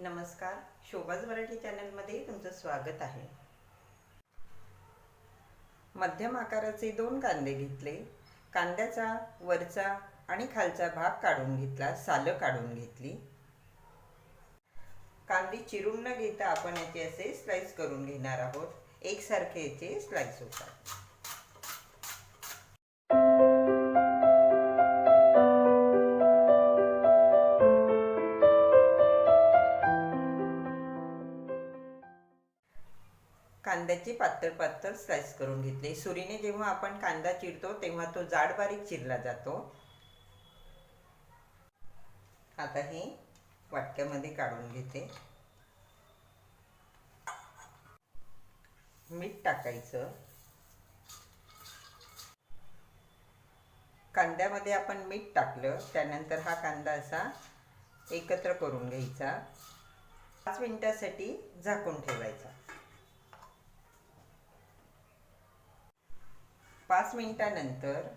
नमस्कार शोभाज मराठी चॅनलमध्ये तुमचं स्वागत आहे. मध्यम आकाराचे दोन कांदे घेतले. कांद्याचा वरचा आणि खालचा भाग काढून घेतला सालं काढून घेतली. कांदे चिरून न घेता आपण याचे असे स्लाइस करून घेणार आहोत. एकसारखे याचे स्लाइस होतात. कांद्याची पातळ पातळ स्लाइस करून घेतली. सुरीने जेव्हा आपण कांदा चिरतो तेव्हा तो जाड बारीक चिरला जातो. आता हे वाटक्यामध्ये काढून घेते. मीठ टाकायचं. कांद्यामध्ये आपण मीठ टाकलं त्यानंतर हा कांदा असा एकत्र करून घ्यायचा. पाच मिनिटासाठी झाकून ठेवायचा. पाच मिनिटानंतर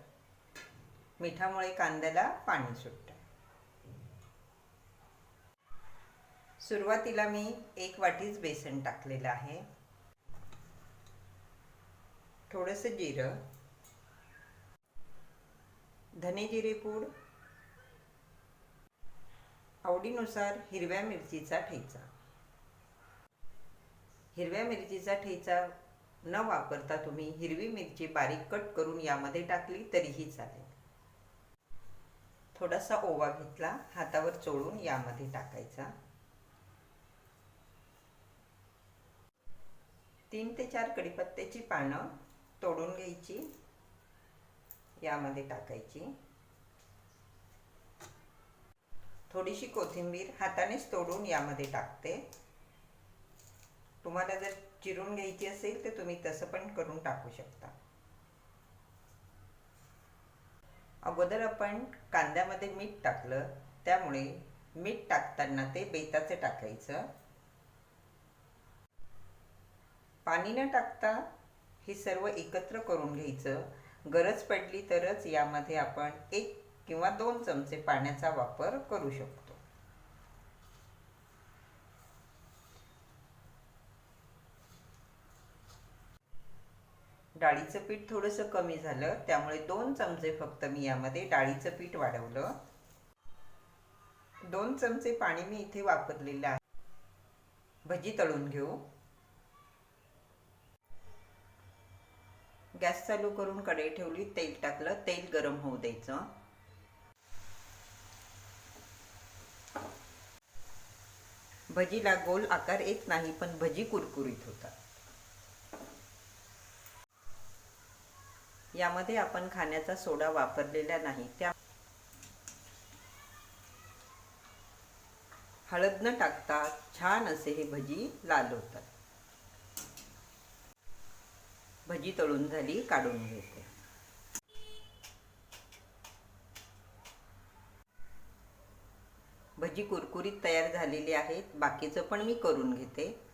मिठामुळे कांद्याला पाणी सुटतं. सुरुवातीला मी एक वाटीच बेसन टाकलेलं आहे. थोडंसं जिरं. धने जिरे पूड. आवडीनुसार हिरव्या मिरचीचा ठेचा. हिरव्या मिरचीचा ठेचा न वापरता तुम्ही हिरवी मिरची बारीक कट करून यामध्ये टाकली तरीही चालेल. थोडासा ओवा घेतला हातावर चोळून यामध्ये टाकायचा. तीन ते चार कडीपत्त्याची पानं तोडून घ्यायची. यामध्ये टाकायची. थोडीशी कोथिंबीर हातानेच तोडून यामध्ये टाकते. तुम्हाला जर चिरून घ्यायची असेल तर तुम्ही तसं पण करून टाकू शकता. अगोदर आपण कांद्यामध्ये मीठ टाकलं त्यामुळे मीठ टाकताना ते बेताचं टाकायचं. पाणी न टाकता हे सर्व एकत्र करून घ्यायचं. गरज पडली तरच यामध्ये आपण एक किंवा दोन चमचे पाण्याचा वापर करू शकतो. डाळीचं पीठ थोडंसं कमी झालं त्यामुळे दोन चमचे फक्त मी यामध्ये डाळीचं पीठ वाढवलं. दोन चमचे पाणी मी इथे वापरलेलं आहे. भजी तळून घेऊ. गॅस चालू करून कढई ठेवली तेल टाकलं तेल गरम होऊ द्यायचं. भजीला गोल आकार येत नाही पण भजी कुरकुरीत होतात. यामध्ये आपण खाण्याचा सोडा वापरलेला नाही. त्या हळद न टाकता छान असे हे भजी लाल होतात. भजी तळून झाली काढून घेते. भजी कुरकुरीत तयार झालेली आहेत. बाकीचं पण मी करून घेते.